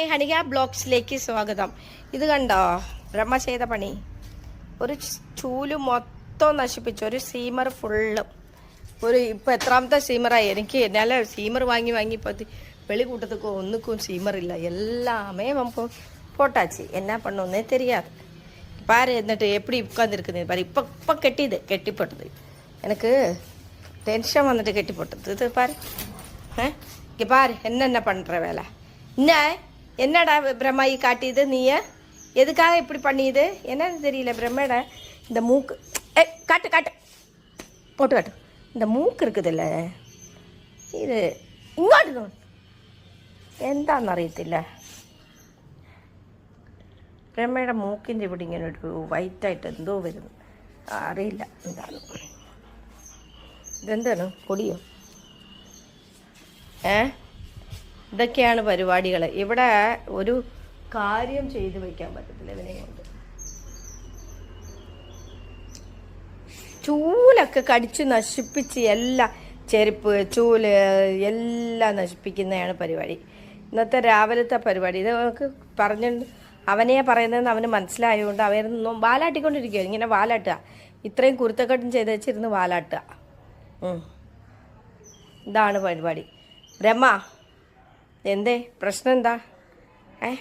Hi ഹണിക ബ്ലോഗ്സിലേക്ക് സ്വാഗതം ഇത് കണ്ടോ ബ്രഹ്മ ചെയ്ത പണി ഒരു ചൂല് മൊത്തം നശിപ്പിച്ചു ഒരു സീമർ ഫുള്ളും ഒരു ഇപ്പം എത്രാമത്തെ സീമറായി എനിക്ക് എന്നാല സീമർ വാങ്ങി വാങ്ങി இப்போ வெளிக்கூட்டத்துக்கு ஒன்றுக்கும் சீமர் இல்லை எல்லாமே போ போட்டாச்சு என்ன பண்ணோன்னே தெரியாது பாரு എന്നിട്ട് எப்படி உட்காந்துருக்குது பாரு இப்போ இப்போ கெட்டிது கெட்டி போட்டது எனக்கு டென்ஷன் வந்துட்டு கெட்டி போட்டது இது பாரு ஆ இங்கே பாரு என்னென்ன பண்ணுற வேலை என்ன என்னடா பிரம்மாயி காட்டியது நீ எதுக்காக இப்படி பண்ணியது என்னன்னு தெரியல பிரம்மட இந்த மூக்கு ஏ காட்டு காட்டு போட்டு காட்டு இந்த മൂക്ക് இருக்குதுல்ல ഇത് ഇങ്ങോട്ട് നോ എന്താണെന്നറിയത്തില്ല ബ്രഹ്മയുടെ മൂക്കിൻ്റെ ഇവിടെ ഇങ്ങനെ ഒരു വൈറ്റായിട്ട് എന്തോ വരുന്നു അറിയില്ല എന്താണ് ഇതെന്താണ് പൊടിയോ ഏ ഇതൊക്കെയാണ് പരിപാടികൾ ഇവിടെ ഒരു കാര്യം ചെയ്തു വയ്ക്കാൻ പറ്റത്തില്ല ഇവനെ കൊണ്ട്. ചൂലൊക്കെ കടിച്ച് നശിപ്പിച്ച് എല്ലാ ചെരുപ്പ് ചൂൽ എല്ലാം നശിപ്പിക്കുന്നതാണ് പരിപാടി. ഇന്നത്തെ രാവിലത്തെ പരിപാടി. ഇത് നമുക്ക് പറഞ്ഞു അവനെ പറയുന്നതെന്ന് അവന് മനസ്സിലായതുകൊണ്ട് അവരുന്ന് വാലാട്ടിക്കൊണ്ടിരിക്കുക ഇങ്ങനെ വാലാട്ടുക. ഇത്രയും കുരുത്തക്കെട്ടും ചെയ്ത് വെച്ചിരുന്ന് വാലാട്ടുക. ഇതാണ് പരിപാടി. ബ്രഹ്മ എന്തേ? പ്രശ്നം എന്താ ഏ?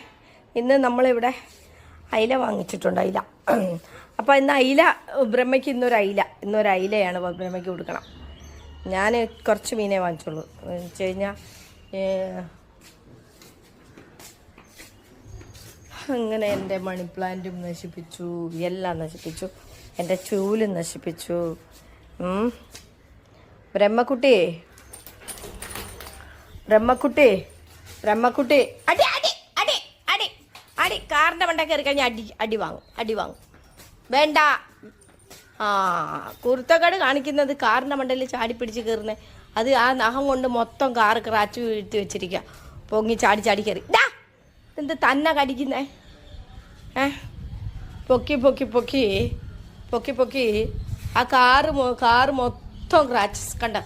ഇന്ന് നമ്മളിവിടെ അയില വാങ്ങിച്ചിട്ടുണ്ട് അയില. അപ്പോൾ ഇന്ന് അയില ബ്രഹ്മയ്ക്ക് ഇന്നൊരു അയില. ഇന്നൊരു അയിലയാണ് ബ്രഹ്മയ്ക്ക് കൊടുക്കണം. ഞാൻ കുറച്ച് മീനെ വാങ്ങിച്ചുള്ളൂ. എന്ന് വെച്ച് കഴിഞ്ഞാൽ അങ്ങനെ എന്റെ മണി പ്ലാന്റും നശിപ്പിച്ചു എല്ലാം നശിപ്പിച്ചു എന്റെ ചൂലും നശിപ്പിച്ചു. ബ്രഹ്മക്കുട്ടി ബ്രഹ്മക്കുട്ടി ബ്രഹ്മക്കുട്ടി അടി അടി അടി അടി അടി. കാറിന്റെ മണ്ട കയറി കഴിഞ്ഞാൽ അടി അടി വാങ്ങും അടി വാങ്ങും. വേണ്ട. ആ കുരുത്തക്കേട് കാണിക്കുന്നത് കാറിന്റെ മണ്ടയിൽ ചാടി പിടിച്ച് കയറുന്നത് അത് ആ നഖം കൊണ്ട് മൊത്തം കാറ് ക്രാച്ച് വീഴ്ത്തി വെച്ചിരിക്കുക പൊങ്ങി ചാടി ചാടി കയറി. ഡാ എന്ത് തന്നെ കടിക്കുന്നേ? ഏ? പൊക്കി പൊക്കി പൊക്കി പൊക്കി പൊക്കി. ആ കാറ് കാറ് മൊത്തം ക്രാച്ചസ് കണ്ട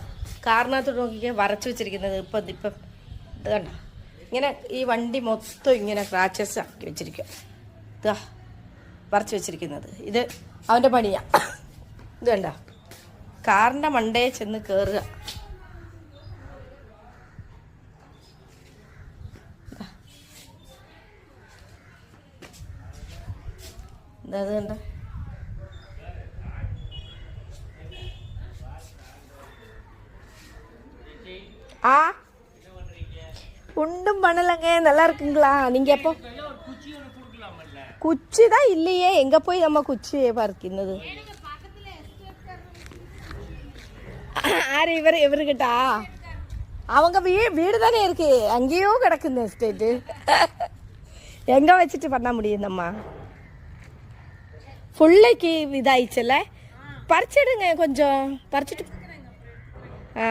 കാറിനകത്ത് നോക്കിക്കാൻ വരച്ചു വെച്ചിരിക്കുന്നത് ഇപ്പം ഇപ്പം. ഇത് കണ്ട. ഇങ്ങനെ ഈ വണ്ടി മൊത്തം ഇങ്ങനെ ക്രാച്ചസ് ആക്കി വെച്ചിരിക്കുക ഇതാ വരച്ചു വെച്ചിരിക്കുന്നത്. ഇത് അവന്റെ പണിയാ. ഇത് കണ്ട? കാറിന്റെ മണ്ടയെ ചെന്ന് കയറുക എന്താ അത് കണ്ട? ஒன்றும் பண்ணலைங்க. நல்லா இருக்குங்களா நீங்கள் எப்போ? குச்சி தான் இல்லையே. எங்க போய் நம்ம குச்சியை பார்க்கின்றது ஆறு இவர்? இவருக்கிட்டா அவங்க வீ வீடு தானே இருக்கு. அங்கேயோ கிடக்குது எஸ்டேட்டு எங்க வச்சுட்டு பண்ண முடியும் நம்ம ஃபுல்லைக்கு இதாயிடுச்சுல்ல? பறிச்சிடுங்க கொஞ்சம். பறிச்சிட்டு ஆ.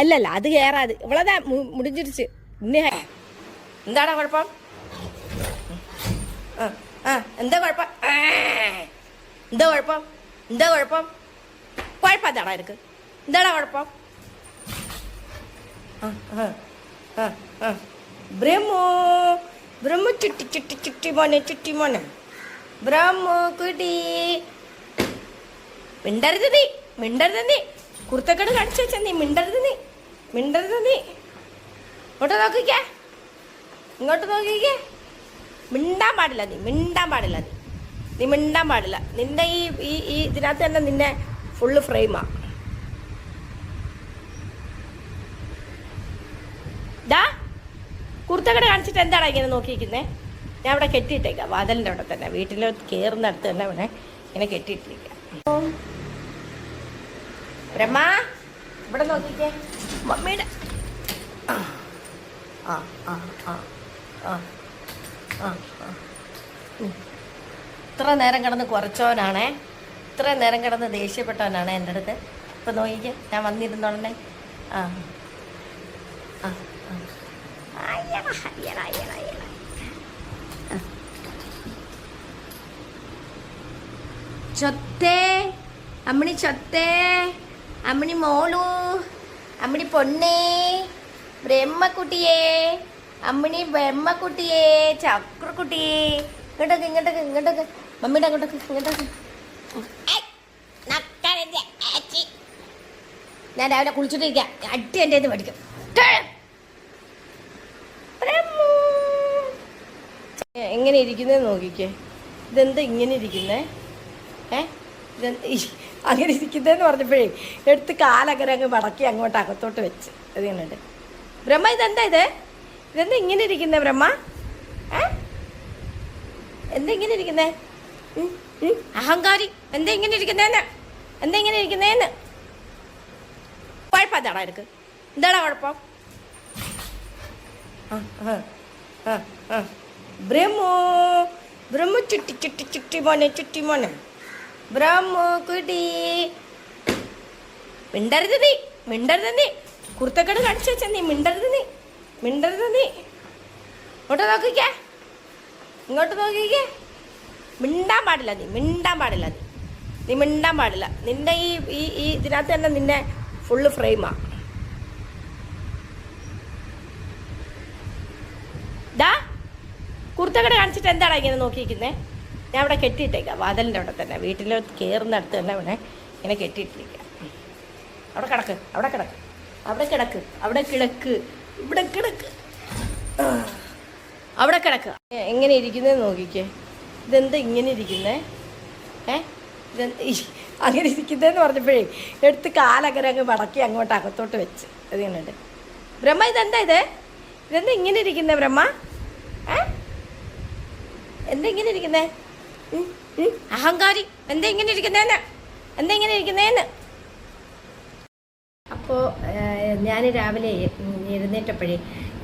അല്ല അല്ല അത് കേറാത്. ഇവളതാ മുടിഞ്ഞിരിച്ച് എന്താടാ കുഴപ്പം? എന്താ കുഴപ്പം? എന്താ കുഴപ്പം? എന്താ കുഴപ്പം? കുഴപ്പം എന്താടാ എനിക്ക് എന്താടാ കുഴപ്പം. ബ്രഹ്മു ബ്രഹ്മു ചുട്ടി ചുട്ടി ചുട്ടി മോനെ ചുട്ടി മോനെ. ബ്രഹ്മോ കുടി. മിണ്ടരുത് നീ മിണ്ടരുത് നീ. കുർത്തക്കട് കാണിച്ചു വെച്ചാ നീ മിണ്ടരുത് നീ. മിണ്ടരുത് നീ ഇങ്ങോട്ട് നോക്കിക്കേ. ഇങ്ങോട്ട് നോക്കിക്കേ. മിണ്ടാൻ പാടില്ല നീ മിണ്ടാൻ പാടില്ല നീ. നീ മിണ്ടാൻ പാടില്ല. നിന്റെ ഈ ഈ ഈ ഇതിനകത്ത് തന്നെ നിന്നെ ഫുള്ള് ഫ്രെയിമാ ഡാ കുർത്തക്കട കാണിച്ചിട്ട് എന്താടാ ഇങ്ങനെ നോക്കിയിരിക്കുന്നേ? ഞാൻ അവിടെ കെട്ടിയിട്ടേക്കാം. വാതിലിന്റെ അവിടെ തന്നെ വീട്ടിൽ കയറുന്നിടത്ത് തന്നെ ഇവിടെ ഇങ്ങനെ കെട്ടിയിട്ടിരിക്കാം. ബ്രഹ്മ ഇവിടെ നോക്കിക്കേ. മമ്മിയുടെ ആ ആ ആ ആ ആ ഇത്ര നേരം കിടന്ന് കുറച്ചവനാണേ. ഇത്ര നേരം കിടന്ന് ദേഷ്യപ്പെട്ടവനാണ് എന്റെ അടുത്ത്. ഇപ്പം നോക്കിക്ക ഞാൻ വന്നിരുന്നോളണേ. ആ. ആ. ചൊത്തേ അമ്മണി ചൊത്തേ. അമ്മണി മോളു അമ്മണി പൊന്നേ ബ്രഹ്മക്കുട്ടിയേ അമ്മിണി ബ്രഹ്മക്കുട്ടിയേ ചക്രക്കുട്ടിയെ. ഇങ്ങോട്ടൊക്കെ ഇങ്ങോട്ടൊക്കെ ഇങ്ങോട്ടൊക്കെ. മമ്മിയുടെ അങ്ങോട്ടൊക്കെ ഇങ്ങോട്ടൊക്കെ. ഞാൻ രാവിലെ കുളിച്ചിട്ടിരിക്കാം. അടി എന്റെ ഇത് പഠിക്കും എങ്ങനെ ഇരിക്കുന്നേ നോക്കിക്കേ. ഇതെന്താ ഇങ്ങനെ ഇരിക്കുന്നേ? അങ്ങനെ ഇരിക്കുന്നതെന്ന് പറഞ്ഞപ്പോഴേ എടുത്ത് കാലങ്ങനെ അങ്ങ് മടക്കി അങ്ങോട്ട് അകത്തോട്ട് വെച്ച്. അത് കണ്ടിട്ട്. ബ്രഹ്മ ഇതെന്താ ഇത്? ഇതെന്താ ഇങ്ങനെ ഇരിക്കുന്നേ ബ്രഹ്മ? എന്താ ഇങ്ങനെ ഇരിക്കുന്നേ? അഹങ്കാരി. എന്താ ഇങ്ങനെ ഇരിക്കുന്നേന്ന്? എന്താ ഇങ്ങനെ ഇരിക്കുന്നേന്ന്? കുഴപ്പം എന്താടാ എനിക്ക് എന്താടാ കുഴപ്പം? ബ്രഹ്മോ ബ്രഹ്മ ചുറ്റി ചുറ്റി ചുട്ടി മോനെ ചുറ്റി മോനെ. ബ്രഹ്മു കുടി മിണ്ടരുത് നീ മിണ്ടരുത് നീ. കുർത്തക്കട് കാണിച്ചു വെച്ച നീ മിണ്ടരുത് നീ മിണ്ടരുത് നീ. ഇങ്ങോട്ട് നോക്കിക്കേ ഇങ്ങോട്ട് നോക്കിക്കേ. മിണ്ടാൻ പാടില്ല നീ മിണ്ടാൻ പാടില്ല നീ. നീ മിണ്ടാൻ പാടില്ല. നിന്റെ ഈ ഈ ഈ ഇതിനകത്ത് തന്നെ നിന്നെ ഫുള്ള് ഫ്രെയിമാ ദാ കുർത്തക്കട കാണിച്ചിട്ട് എന്താടാ ഇങ്ങനെ നോക്കിയിരിക്കുന്നേ? ഞാൻ അവിടെ കെട്ടിയിട്ടേക്കാം. വാതിലിന്റെ അവിടെ തന്നെ. വീട്ടിൽ കയറുന്നിടത്ത് തന്നെ ഇവിടെ ഇങ്ങനെ കെട്ടിയിട്ടിരിക്കാം. അവിടെ കിടക്ക് അവിടെ കിടക്ക് അവിടെ കിടക്ക് അവിടെ കിടക്ക് ഇവിടെ കിടക്ക്. അവിടെ കിടക്ക്. എങ്ങനെ ഇരിക്കുന്നത് നോക്കിക്കേ. ഇതെന്താ ഇങ്ങനെ ഇരിക്കുന്നേ? ഏ ഇതെന്ത് അങ്ങനെ ഇരിക്കുന്നതെന്ന് പറഞ്ഞപ്പോഴേ എടുത്ത് കാലങ്ങനെ അങ്ങ് മടക്കി അങ്ങോട്ട് അകത്തോട്ട് വെച്ച്. അത് കണ്ടിട്ട്. ബ്രഹ്മ ഇതെന്താ ഇത്? ഇതെന്താ ഇങ്ങനെ ഇരിക്കുന്നേ ബ്രഹ്മ? ഏ? എന്താ ഇങ്ങനെ ഇരിക്കുന്നേ? അഹങ്കാരി. എന്താ ഇങ്ങനെ ഇരിക്കുന്നേന്ന്? എന്താ ഇങ്ങനെ ഇരിക്കുന്നേന്ന്? അപ്പോൾ ഞാൻ രാവിലെ എഴുന്നേറ്റപ്പോഴേ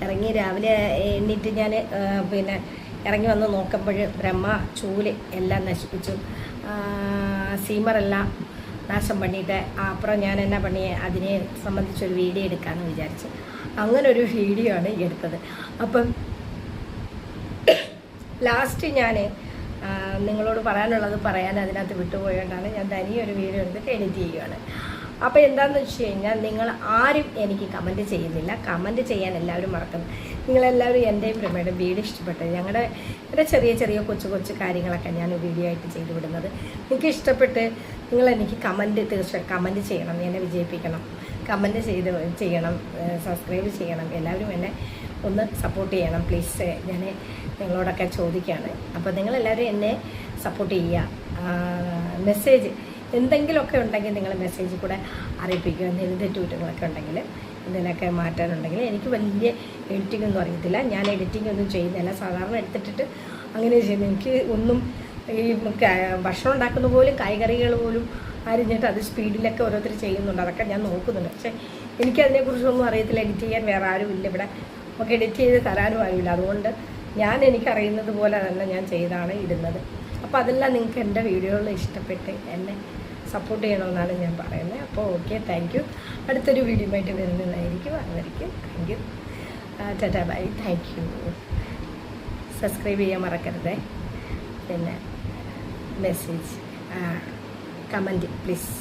ഇറങ്ങി രാവിലെ എണ്ണീറ്റ് ഞാൻ പിന്നെ ഇറങ്ങി വന്ന് നോക്കുമ്പോൾ ബ്രഹ്മ ചൂൽ എല്ലാം നശിപ്പിച്ചു. സീമറെല്ലാം നാശം പണിയിട്ട് അപ്പുറം ഞാൻ എന്നാ പണി അതിനെ സംബന്ധിച്ചൊരു വീഡിയോ എടുക്കാമെന്ന് വിചാരിച്ചു. അങ്ങനെ ഒരു വീഡിയോ ആണ് എടുത്തത്. അപ്പം ലാസ്റ്റ് ഞാൻ നിങ്ങളോട് പറയാനുള്ളത് പറയാൻ അതിനകത്ത് വിട്ടുപോയോണ്ടാണ് ഞാൻ തനിയൊരു വീഡിയോ എടുത്തിട്ട് എഡിറ്റ് ചെയ്യുകയാണ് അപ്പോൾ എന്താണെന്ന് വെച്ച് കഴിഞ്ഞാൽ നിങ്ങൾ ആരും എനിക്ക് കമന്റ് ചെയ്യുന്നില്ല. കമന്റ് ചെയ്യാൻ എല്ലാവരും മറക്കുന്നു. നിങ്ങളെല്ലാവരും എന്റെയും പ്രമേയുടെ വീഡിയോ ഇഷ്ടപ്പെട്ടത് ഞങ്ങളുടെ എന്റെ ചെറിയ ചെറിയ കൊച്ചു കൊച്ചു കാര്യങ്ങളൊക്കെ ഞാൻ വീഡിയോ ആയിട്ട് ചെയ്തു വിടുന്നത്. എനിക്ക് ഇഷ്ടപ്പെട്ട് നിങ്ങൾ എനിക്ക് കമന്റ് തീർച്ചയായും കമന്റ് ചെയ്യണം. എന്നെ വിജയിപ്പിക്കണം. കമന്റ് ചെയ്ത് ചെയ്യണം. സബ്സ്ക്രൈബ് ചെയ്യണം. എല്ലാവരും എന്നെ ഒന്ന് സപ്പോർട്ട് ചെയ്യണം. പ്ലീസ് ഞാൻ നിങ്ങളോടൊക്കെ ചോദിക്കുകയാണ്. അപ്പോൾ നിങ്ങളെല്ലാവരും എന്നെ സപ്പോർട്ട് ചെയ്യുക. മെസ്സേജ് എന്തെങ്കിലുമൊക്കെ ഉണ്ടെങ്കിൽ നിങ്ങൾ മെസ്സേജ് കൂടെ അറിയിപ്പിക്കുക. എന്തെങ്കിലും തെറ്റുകുറ്റങ്ങളൊക്കെ ഉണ്ടെങ്കിൽ എന്തെങ്കിലുമൊക്കെ മാറ്റാനുണ്ടെങ്കിൽ എനിക്ക് വലിയ എഡിറ്റിംഗ് ഒന്നും അറിയത്തില്ല. ഞാൻ എഡിറ്റിംഗ് ഒന്നും ചെയ്യുന്നില്ല. സാധാരണ എടുത്തിട്ടിട്ട് അങ്ങനെ ചെയ്യുന്നു. എനിക്ക് ഒന്നും ഈ ഭക്ഷണം ഉണ്ടാക്കുന്ന പോലും കായ്കറികൾ പോലും അരിഞ്ഞിട്ട് അത് സ്പീഡിലൊക്കെ ഓരോരുത്തർ ചെയ്യുന്നുണ്ട്. അതൊക്കെ ഞാൻ നോക്കുന്നുണ്ട്. പക്ഷേ എനിക്കതിനെക്കുറിച്ചൊന്നും അറിയത്തില്ല. എഡിറ്റ് ചെയ്യാൻ വേറെ ആരും ഇല്ല ഇവിടെ നമുക്ക് എഡിറ്റ് ചെയ്ത് തരാനും ആരുമില്ല. അതുകൊണ്ട് ഞാൻ എനിക്കറിയുന്നത് പോലെ തന്നെ ഞാൻ ചെയ്താണ് ഇടുന്നത്. അപ്പോൾ അതെല്ലാം നിങ്ങൾക്ക് എന്റെ വീഡിയോകൾ ഇഷ്ടപ്പെട്ട് എന്നെ സപ്പോർട്ട് ചെയ്യണമെന്നാണ് ഞാൻ പറയുന്നത്. അപ്പോൾ ഓക്കെ താങ്ക് യു അടുത്തൊരു വീഡിയോ ആയിട്ട് വരുന്നതായിരിക്കും അതുവരെയ്ക്കും thank you tata bye thank you subscribe ചെയ്യാൻ മറക്കരുതേ. പിന്നെ മെസ്സേജ് കമന്റ് പ്ലീസ്